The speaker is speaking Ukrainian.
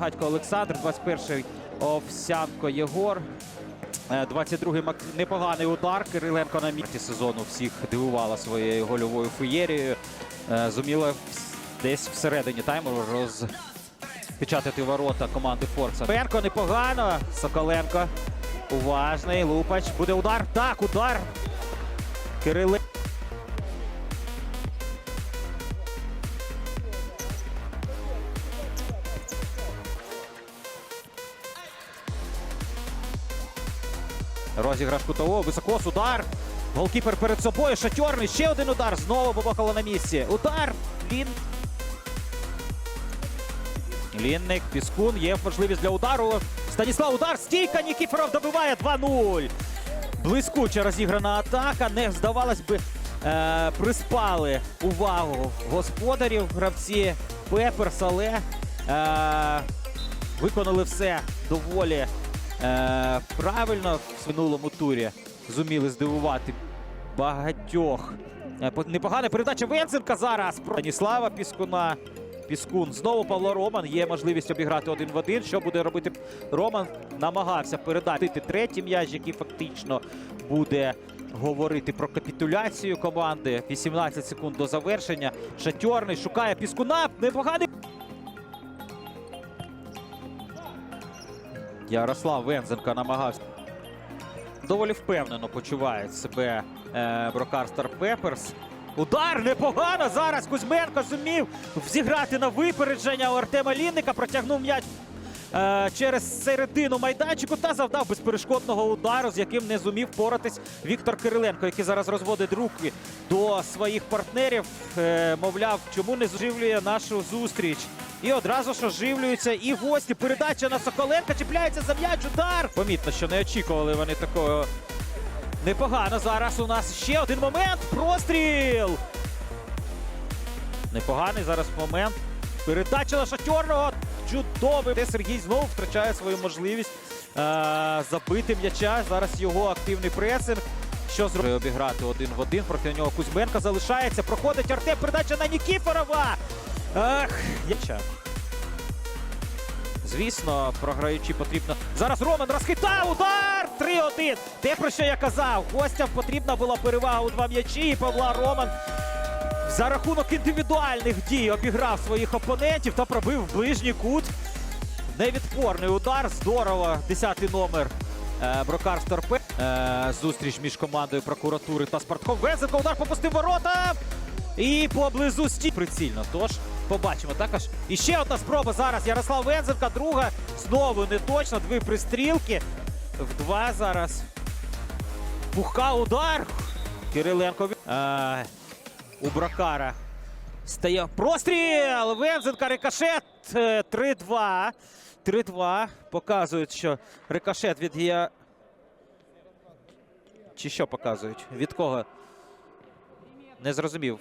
Гатько Олександр, 21-й Овсянко Єгор. Е, 22-й непоганий удар. Кириленко на місці сезону всіх дивувала своєю гольовою феєрією. Е, Зуміла десь всередині тайму розпечатати ворота команди Форца. Пенко непогано. Соколенко. Уважний. Лупач. Буде удар. Так, удар. Кириленко. Розіграш кутового, високос, удар. Голкіпер перед собою, шатьорний, ще один удар. Знову Бобокало на місці. Удар. Лін. Лінник, Піскун. Є можливість для удару. Станіслав удар. Стійка. Нікіфоров добиває 2-0. Блискуче розіграна атака. Не здавалось би, е, приспали увагу господарів. Гравці Пеперс, але е, виконали все доволі правильно в минулому турі. Зуміли здивувати багатьох. Е, Непогана передача Венценка зараз. Станіслава Піскуна. Піскун. Знову Павло Роман. Є можливість обіграти один в один. Що буде робити Роман? Намагався передати третій м'яч, який фактично буде говорити про капітуляцію команди. 18 секунд до завершення. Шатьорний шукає Піскуна. Непоганий. Ярослав Вензенко намагався. Доволі впевнено почуває себе е, Брокар Пеперс. Удар непогано зараз. Кузьменко зумів зіграти на випередження у Артема Лінника. Протягнув м'яч через середину майданчику та завдав безперешкодного удару, з яким не зумів поратись Віктор Кириленко, який зараз розводить руки до своїх партнерів. Е, мовляв, чому не зживлює нашу зустріч. І одразу ж оживлюються і гості. Передача на Соколенка чіпляється за м'яч. Удар. Помітно, що не очікували вони такого. Непогано зараз у нас ще один момент. Простріл. Непоганий зараз момент. Передача на Шатьорного. Чудовий. Де Сергій знову втрачає свою можливість е- забити м'яча. Зараз його активний пресинг. Що зробити? Обіграти один в один. Проти нього Кузьменко залишається. Проходить Артем. Передача на Нікіфорова. Ах, яча. Звісно, програючи потрібно. Зараз Роман розхитав удар! 3-1. Те, про що я казав. Гостям потрібна була перевага у два м'ячі. І Павла Роман за рахунок індивідуальних дій обіграв своїх опонентів та пробив ближній кут. Невідпорний удар. Здорово. Десятий номер. Е, Брокар Старпе. Е, зустріч між командою прокуратури та Спартхом. Везенко удар попустив ворота. І поблизу сті прицільно. Тож побачимо також. І ще одна спроба зараз. Ярослав Вензенка. Друга знову не точно. Дві пристрілки. В два зараз. Пуха удар. Кириленко. Е, у Бракара. Стає простріл! Вензенка рикошет. Е, 3-2. 3-2. Показують, що рикошет від я. Чи що показують? Від кого? Не зрозумів.